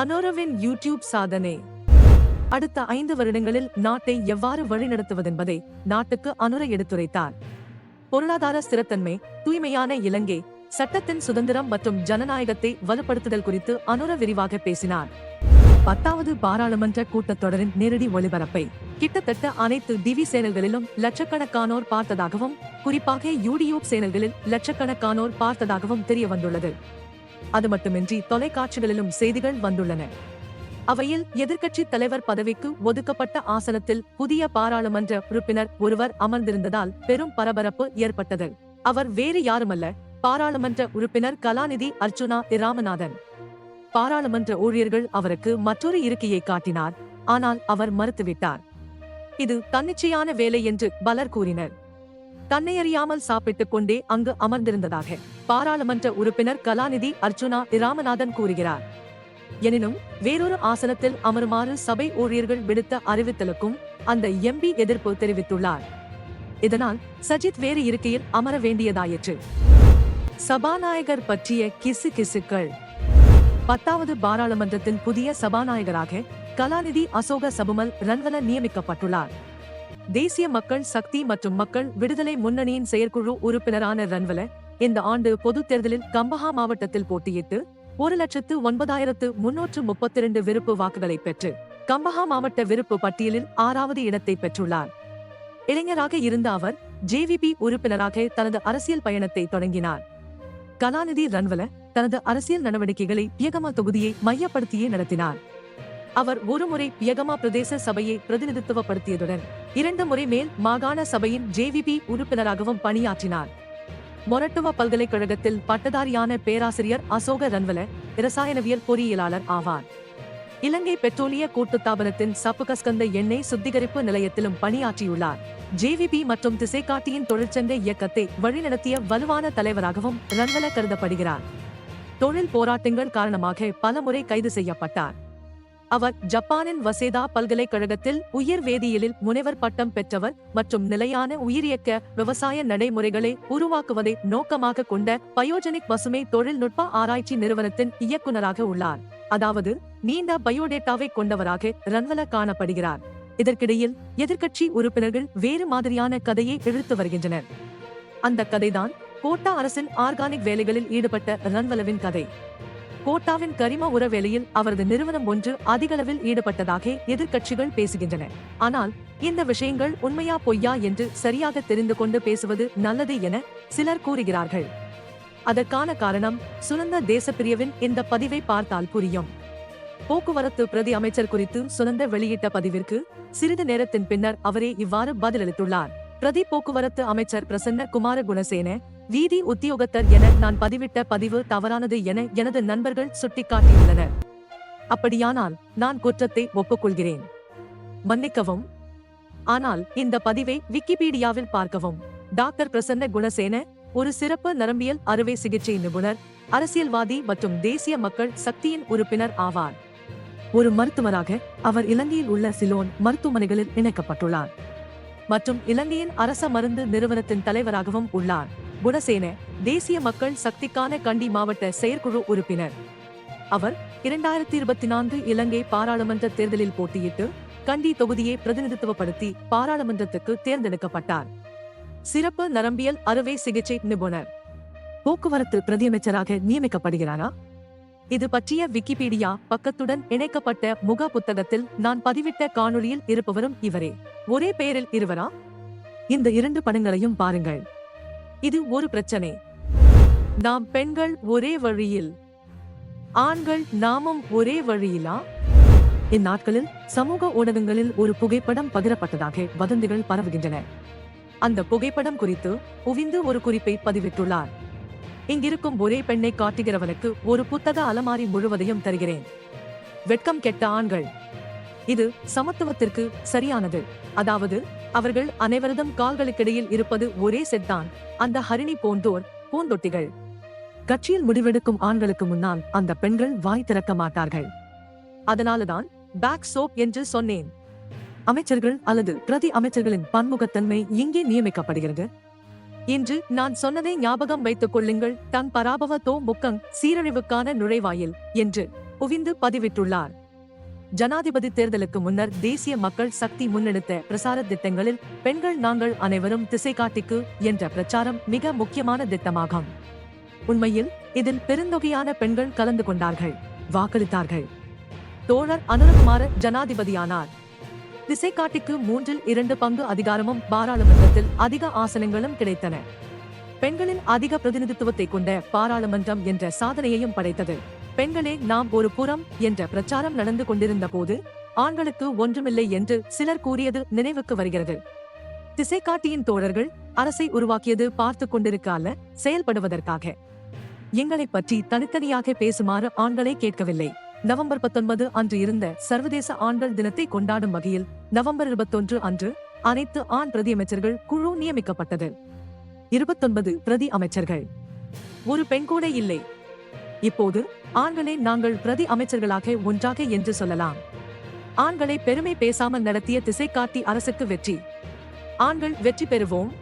அனோரவின் YouTube சாதனை. அடுத்த ஐந்து வருடங்களில் நாட்டை எவ்வாறு வழிநடத்துவதென்பதை நாட்டுக்கு அனுர எடுத்துரைத்தார். பொருளாதார ஸ்திரத்தன்மை தூய்மையான இலங்கை சட்டத்தின் சுதந்திரம் மற்றும் ஜனநாயகத்தை வலுப்படுத்துதல் குறித்து அனுர விரிவாக பேசினார். பத்தாவது பாராளுமன்ற கூட்டத்தொடரின் நேரடி ஒளிபரப்பை கிட்டத்தட்ட அனைத்து டிவி சேனல்களிலும் லட்சக்கணக்கானோர் பார்த்ததாகவும் குறிப்பாக யூடியூப் சேனல்களில் லட்சக்கணக்கானோர் பார்த்ததாகவும் தெரிய வந்துள்ளது அது மட்டுமின்றி தொலைக்காட்சிகளிலும் செய்திகள் வந்துள்ளன. அவையில் எதிர்க்கட்சி தலைவர் பதவிக்கு ஒதுக்கப்பட்ட ஆசனத்தில் புதிய பாராளுமன்ற உறுப்பினர் ஒருவர் அமர்ந்திருந்ததால் பெரும் பரபரப்பு ஏற்பட்டது. அவர் வேறு யாருமல்ல பாராளுமன்ற உறுப்பினர் கலாநிதி அர்ச்சுனா ராமநாதன். பாராளுமன்ற ஊழியர்கள் அவருக்கு மற்றொரு இருக்கையை காட்டினார் ஆனால் அவர் மறுத்துவிட்டார். இது தன்னிச்சையான வேலை என்று பலர் கூறினர். தன்னையறியாமல் சாப்பிட்டுக் கொண்டே அங்கு அமர்ந்திருந்ததாக பாராளுமன்ற உறுப்பினர் கலாநிதி அர்ச்சுனா ராமநாதன் கூறுகிறார். எனினும் வேறொரு ஆசனத்தில் அமருமாறு சபை ஊழியர்கள் விடுத்த அறிவித்தலுக்கும் அந்த எம்பி எதிர்ப்பு தெரிவித்துள்ளார். இதனால் சஜித் வேறு இருக்கையில் அமர வேண்டியதாயிற்று. சபாநாயகர் பற்றிய கிசு கிசுக்கள். பத்தாவது பாராளுமன்றத்தின் புதிய சபாநாயகராக கலாநிதி அசோக சபுமல் ரன்வல நியமிக்கப்பட்டுள்ளார். தேசிய மக்கள் சக்தி மற்றும் மக்கள் விடுதலை முன்னணியின் செயற்குழு உறுப்பினரான ரன்வல இந்த ஆண்டு பொதுத் தேர்தலில் கம்பஹா மாவட்டத்தில் போட்டியிட்டு ஒரு லட்சத்து ஒன்பதாயிரத்து முன்னூற்று முப்பத்தி இரண்டு விருப்பு வாக்குகளை பெற்று கம்பஹா மாவட்ட விருப்பு பட்டியலில் ஆறாவது இடத்தை பெற்றுள்ளார். இளைஞராக இருந்த அவர் ஜேவிபி உறுப்பினராக தனது அரசியல் பயணத்தை தொடங்கினார். கலாநிதி ரன்வல தனது அரசியல் நடவடிக்கைகளை பியகமா தொகுதியை மையப்படுத்தியே நடத்தினார். அவர் ஒருமுறை பியகமா பிரதேச சபையை பிரதிநிதித்துவப்படுத்தியதுடன் இரண்டு முறை மேல் மாகாண சபையின் ஜேவிபி உறுப்பினராகவும் பணியாற்றினார். மொரட்டுவா பல்கலைக்கழகத்தில் பட்டதாரியான பேராசிரியர் அசோக ரன்வல இரசாயனவியல் பொறியியலாளர் ஆவார். இலங்கை பெட்ரோலிய கூட்டுத்தாபனத்தின் சப்புகஸ்கந்த எண்ணெய் சுத்திகரிப்பு நிலையத்திலும் பணியாற்றியுள்ளார். ஜேவிபி மற்றும் திசைக்காட்டியின் தொழிற்சங்க இயக்கத்தை வழிநடத்திய வலுவான தலைவராகவும் ரன்வல கருதப்படுகிறார். தொழில் போராட்டங்கள் காரணமாக பலமுறை கைது செய்யப்பட்டார். அவர் ஜப்பானின் வசேதா பல்கலைக்கழகத்தில் உயிர் வேதியியலில் முனைவர் பட்டம் பெற்றவர் மற்றும் நிலையான உயிரியக்க விவசாய நடைமுறைகளை உருவாக்குவதை நோக்கமாக கொண்ட பயோஜெனிக் பசுமை தொழில்நுட்ப ஆராய்ச்சி நிறுவனத்தின் இயக்குநராக உள்ளார். அதாவது நீண்ட பயோடேட்டாவை கொண்டவராக ரன்வல காணப்படுகிறார். இதற்கிடையில் எதிர்க்கட்சி உறுப்பினர்கள் வேறு மாதிரியான கதையை இழுத்து வருகின்றனர். அந்த கதைதான் கோட்டா அரசின் ஆர்கானிக் வேலைகளில் ஈடுபட்ட ரன்வலவின் கதை. கோட்டாவின் கரிம உர வேலையில் அவரது நிறுவனம் ஒன்று அதிகளவில் ஈடுபட்டதாக எதிர்க்கட்சிகள் பேசுகின்றன. ஆனால் இந்த விஷயங்கள் உண்மையா பொய்யா என்று சரியாக தெரிந்து கொண்டு பேசுவது நல்லது என சிலர் கூறுகிறார்கள். அதற்கான காரணம் சுனந்த தேசப்பிரியவின் இந்த பதிவை பார்த்தால் புரியும். போக்குவரத்து பிரதி அமைச்சர் குறித்து சுனந்த வெளியிட்ட பதிவிற்கு சிறிது நேரத்தின் பின்னர் அவரே இவ்வாறு பதிலளித்துள்ளார். பிரதி போக்குவரத்து அமைச்சர் பிரசன்ன குமார குணசேன வீதி உத்தியோகத்தர் என நான் பதிவிட்ட பதிவு தவறானது என எனது நண்பர்கள் சுட்டிக்காட்டியுள்ளனர். அப்படியானால் நான் குற்றத்தை ஒப்புக்கொள்கிறேன். மன்னிக்கவும். ஆனால் இந்த பதிவை விக்கிபீடியாவில் பார்க்கவும். டாக்டர் பிரசன்ன குணசேன ஒரு சிறப்பு நரம்பியல் அறுவை சிகிச்சை நிபுணர் அரசியல்வாதி மற்றும் தேசிய மக்கள் சக்தியின் உறுப்பினர் ஆவார். ஒரு மருத்துவராக அவர் இலங்கையில் உள்ள சிலோன் மருத்துவமனைகளில் இணைக்கப்பட்டுள்ளார். மற்றும் இலங்கையின் அரச மருந்து நிறுவனத்தின் தலைவராகவும் உள்ளார். குணசேன தேசிய மக்கள் சக்திக்கான கண்டி மாவட்ட செயற்குழு உறுப்பினர். அவர் இரண்டாயிரத்தி இருபத்தி நான்கு இலங்கை பாராளுமன்ற தேர்தலில் போட்டியிட்டு கண்டி தொகுதியை பிரதிநிதித்துவப்படுத்தி பாராளுமன்றத்துக்கு தேர்ந்தெடுக்கப்பட்டார். சிறப்பு நரம்பியல் அறுவை சிகிச்சை நிபுணர். போக்குவரத்து பிரதியமைச்சராக நியமிக்கப்படுகிறாரா? இது பற்றிய விக்கிபீடியா பக்கத்துடன் இணைக்கப்பட்ட முக புத்தகத்தில் நான் பதிவிட்ட காணொளியில் இருப்பவரும் இவரே. ஒரே பெயரில் இருவரா? இந்த இரண்டு படங்களையும் பாருங்கள். இது ஒரு பிரச்சனை. நாம் பெண்கள் ஒரே வழியில். ஆண்கள் நாமும் ஒரே வழியிலா? இந்நாட்களில் சமூக ஊடகங்களில் ஒரு புகைப்படம் பகிரப்பட்டதாக வதந்திகள் பரவுகின்றன. அந்த புகைப்படம் குறித்து உவிந்து ஒரு குறிப்பை பதிவிட்டுள்ளார். இங்கிருக்கும் ஒரே பெண்ணை காட்டுகிறவனுக்கு ஒரு புத்தக அலமாரி முழுவதையும் தருகிறேன். வெட்கம் கெட்ட ஆண்கள். இது சமத்துவத்திற்கு சரியானது. அதாவது அவர்கள் அனைவரதும் கால்களுக்கிடையில் இருப்பது ஒரே செட்தான். அந்த ஹரிணி போன்றோர் பூந்தொட்டிகள். கட்சியில் முடிவெடுக்கும் ஆண்களுக்கு முன்னால் அந்த பெண்கள் வாய் திறக்க மாட்டார்கள். அதனாலதான் பேக் சோப் என்று சொன்னேன். அமைச்சர்கள் அல்லது பிரதி அமைச்சர்களின் பன்முகத்தன்மை இங்கே நியமிக்கப்படுகிறது. இன்று நான் சொன்னதை ஞாபகம் வைத்துக் கொள்ளுங்கள். தன் பராபவ தோ முக்கங் சீரழிவுக்கான நுழைவாயில் என்று புவிந்து பதிவிட்டுள்ளார். ஜனாதிபதி தேர்தலுக்கு முன்னர் தேசிய மக்கள் சக்தி முன்னெடுத்த பிரசார திட்டங்களில் பெண்கள் நாங்கள் அனைவரும் திசைகாட்டிக்கு என்ற பிரச்சாரம் மிக முக்கியமான திட்டமாகும். உண்மையில் இதில் பெருந்தொகையான பெண்கள் கலந்து கொண்டார்கள் வாக்களித்தார்கள். தோழர் அனுரகுமார ஜனாதிபதியானார். திசைகாட்டிக்கு மூன்றில் இரண்டு பங்கு அதிகாரமும் பாராளுமன்றத்தில் அதிக ஆசனங்களும் கிடைத்தன. பெண்களின் அதிக பிரதிநிதித்துவத்தை கொண்ட பாராளுமன்றம் என்ற சாதனையையும் படைத்தது. பெண்களே நாம் ஒரு புறம் என்ற பிரச்சாரம் நடந்து கொண்டிருந்த போது ஆண்களுக்கு ஒன்றுமில்லை என்று சிலர் கூறியது நினைவுக்கு வருகிறது. திசைகாட்டியின் தோழர்கள் அரசை உருவாக்கியது பார்த்து கொண்டிருக்க அல்ல செயல்படுவதற்காக. எங்களைப் பற்றி தனித்தனியாக பேசுமாறு ஆண்களை கேட்கவில்லை. நவம்பர் பத்தொன்பது அன்று இருந்த சர்வதேச ஆண்கள் தினத்தை கொண்டாடும் வகையில் நவம்பர் இருபத்தொன்று அன்று அனைத்து ஆண் பிரதி அமைச்சர்கள் குழு நியமிக்கப்பட்டது. இருபத்தொன்பது பிரதி அமைச்சர்கள். ஒரு பெண் கூட இல்லை. இப்போது ஆண்களை நாங்கள் பிரதி அமைச்சர்களாக ஒன்றாக என்று சொல்லலாம். ஆண்களை பெருமை பேசாமல் நடத்திய திசை காட்டி அரசுக்கு வெற்றி. ஆண்கள் வெற்றி பெறுவோம்.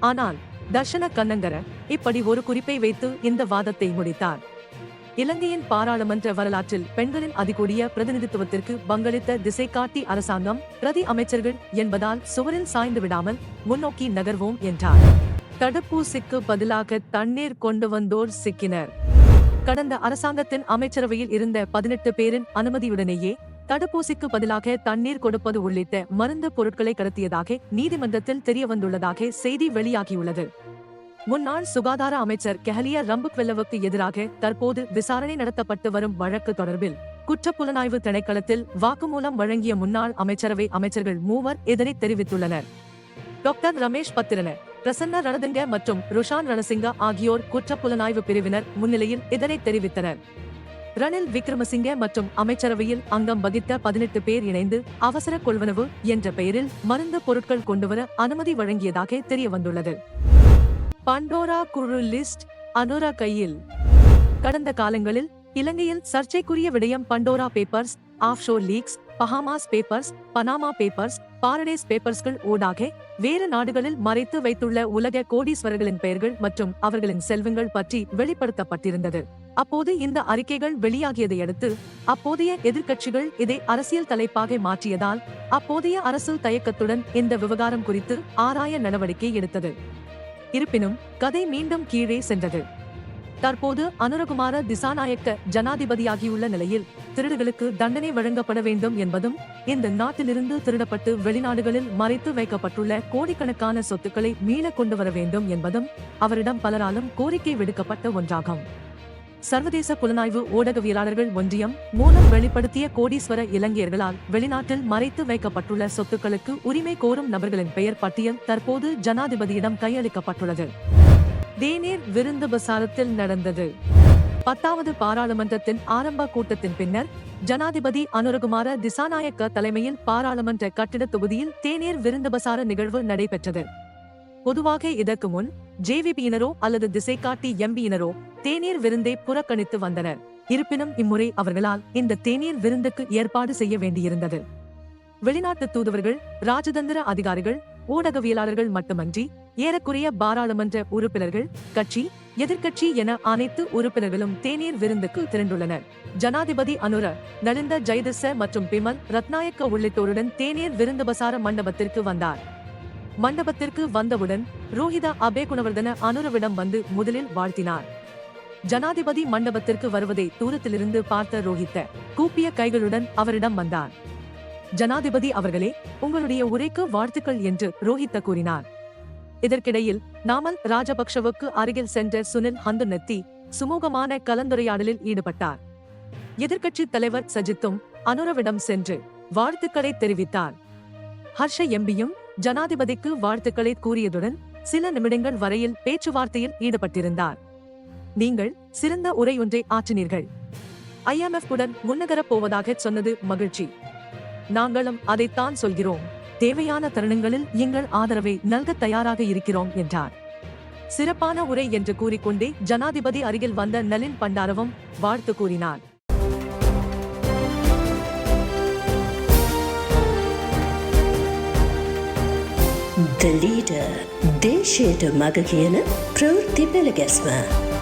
ஆனால் தர்ஷன கண்ணங்கர இப்படி ஒரு குறிப்பை வைத்து இந்த வாதத்தை முடித்தார். இலங்கையின் பாராளுமன்ற வரலாற்றில் பெண்களின் அதிகூடிய பிரதிநிதித்துவத்திற்கு பங்களித்த திசைகாட்டி அரசாங்கம் பிரதி அமைச்சர்கள் என்பதால் சுவரில் சாய்ந்து விடாமல் முன்னோக்கி நகர்வோம் என்றார். தடுப்பூசிக்கு பதிலாக தண்ணீர் கொண்டு வந்தோர் சிக்கினர். கடந்த அரசாங்கத்தின் அமைச்சரவையில் இருந்த பதினெட்டு பேரின் அனுமதியுடனேயே தடுப்பூசிக்கு பதிலாக தண்ணீர் கொடுப்பது உள்ளிட்ட மருந்து பொருட்களை கடத்தியதாக நீதிமன்றத்தில் தெரியவந்துள்ளதாக செய்தி வெளியாகியுள்ளது. முன்னாள் சுகாதார அமைச்சர் கெஹலியா ரம்புக்வெல்லவுக்கு எதிராக தற்போது விசாரணை நடத்தப்பட்டு வரும் வழக்கு தொடர்பில் குற்றப்புலனாய்வு திணைக்களத்தில் வாக்குமூலம் வழங்கிய முன்னாள் அமைச்சரவை அமைச்சர்கள் மூவர் இதனை தெரிவித்துள்ளனர். டாக்டர் ரமேஷ் பத்திரன பிரசன்ன ரணதுங்க மற்றும் ருஷான் ரணசிங்க ஆகியோர் குற்றப்புலனாய்வு பிரிவினர் முன்னிலையில் இதனை தெரிவித்தனர். ரணில் விக்ரமசிங்க மற்றும் அமைச்சரவையில் அங்கம் வகித்த பதினெட்டு பேர் இணைந்து அவசர கொள்வனவு என்ற பெயரில் மருந்து பொருட்கள் கொண்டுவர அனுமதி வழங்கியதாக தெரியவந்துள்ளது. பண்டோரா குழு லிஸ்ட் அனோரா கையில். கடந்த காலங்களில் இலங்கையில் சர்ச்சைக்குரிய விடயம் Pandora papers offshore leaks Bahamas papers Panama papers Paradise பேப்பர்ஸ்கள் ஊடாக வேறு நாடுகளில் மறைத்து வைத்துள்ள உலக கோடீஸ்வரர்களின் பெயர்கள் மற்றும் அவர்களின் செல்வங்கள் பற்றி வெளிப்படுத்தப்பட்டிருந்தது. அப்போது இந்த அறிக்கைகள் வெளியாகியதை அடுத்து அப்போதைய எதிர்க்கட்சிகள் இதை அரசியல் தலைப்பாக மாற்றியதால் அப்போதைய அரசு தயக்கத்துடன் இந்த விவகாரம் குறித்து ஆராய நடவடிக்கை எடுத்தது. இருப்பினும் கதை மீண்டும் கீழே சென்றது. தற்போது அனுரகுமார திசாநாயக்க ஜனாதிபதியாகியுள்ள நிலையில் திருடுகளுக்கு தண்டனை வழங்கப்பட வேண்டும் என்பதும் இந்த நாட்டிலிருந்து திருடப்பட்டு வெளிநாடுகளில் மறைத்து வைக்கப்பட்டுள்ள கோடிக்கணக்கான சொத்துக்களை மீள கொண்டு வர வேண்டும் என்பதும் அவரிடம் பலராலும் கோரிக்கை விடுக்கப்பட்ட ஒன்றாகும். சர்வதேச புலனாய்வு ஊடகவியலாளர்கள் ஒன்றியம் மூலம் வெளிப்படுத்திய கோடீஸ்வர இலங்கையர்களால் வெளிநாட்டில் மறைத்து வைக்கப்பட்டுள்ள சொத்துக்களுக்கு உரிமை கோரும் நபர்களின் பெயர் பட்டியல் தற்போது ஜனாதிபதியிடம் கையளிக்கப்பட்டுள்ளது. தேநீர் விருந்து பிரசாரத்தில் நடந்தது. பத்தாவது பாராளுமன்றத்தின் ஆரம்ப கூட்டத்தின் பின்னர் ஜனாதிபதி அனுரகுமார திசாநாயக்க தலைமையில் பாராளுமன்ற கட்டிட தொகுதியில் தேநீர் விருந்தபசார நிகழ்வு நடைபெற்றது. பொதுவாக இதற்கு முன் ஜேவிபியினரோ அல்லது திசைகாட்டி எம்பியினரோ தேநீர் விருந்தை புறக்கணித்து வந்தனர். இருப்பினும் இம்முறை அவர்களால் இந்த தேநீர் விருந்துக்கு ஏற்பாடு செய்ய வேண்டியிருந்தது. வெளிநாட்டு தூதுவர்கள் ராஜதந்திர அதிகாரிகள் ஊடகவியலாளர்கள் மட்டுமன்றி ஏறக்குறைய பாராளுமன்ற உறுப்பினர்கள் கட்சி எதிர்க்கட்சி என அனைத்து உறுப்பினர்களும் தேநீர் விருந்துக்கு திரண்டுள்ளனர். ஜனாதிபதி அனுர நலிந்த ஜெயதிச மற்றும் பிமல் ரத்நாயக்க உள்ளிட்டோருடன் தேநீர் விருந்துபசார மண்டபத்திற்கு வந்தார். மண்டபத்திற்கு வந்தவுடன் ரோஹிதா அபேகுணவர்தன அனுரவிடம் வந்து முதலில் வாழ்த்தினார். ஜனாதிபதி மண்டபத்திற்கு வருவதை தூரத்திலிருந்து பார்த்த ரோஹித்த கூப்பிய கைகளுடன் அவரிடம் வந்தார் ஜனாதிபதி அவர்களே உங்களுடைய உரைக்கு வாழ்த்துக்கள் என்று ரோஹித்த கூறினார். இதற்கிடையில் நாமல் ராஜபக்ஷவுக்கு அருகில் சென்ற சுனில் ஹந்துநெத்தி சுமூகமான கலந்துரையாடலில் ஈடுபட்டார். எதிர்க்கட்சி தலைவர் சஜித்தும் அனுரவிடம் சென்று வாழ்த்துக்களை தெரிவித்தார். ஹர்ஷ எம்பியும் ஜனாதிபதிக்கு வாழ்த்துக்களை கூறியதுடன் சில நிமிடங்கள் வரையில் பேச்சுவார்த்தையில் ஈடுபட்டிருந்தார். நீங்கள் சிறந்த உரை ஒன்றை ஆற்றினீர்கள் ஐஎம்எஃப் உடன் முன்னகரப் போவதாக சொன்னது மகிழ்ச்சி. நாங்களும் அதைத்தான் சொல்கிறோம். தேவையான தருணங்களில் எங்கள் ஆதரவை நல்க தயாராக இருக்கிறோம் என்றார். சிறப்பான உரை என்று கூறிக்கொண்டே ஜனாதிபதி அருகில் வந்த நலின் பண்டாரவும் வாழ்த்து கூறினார். The leader, they share the Magagana, Prur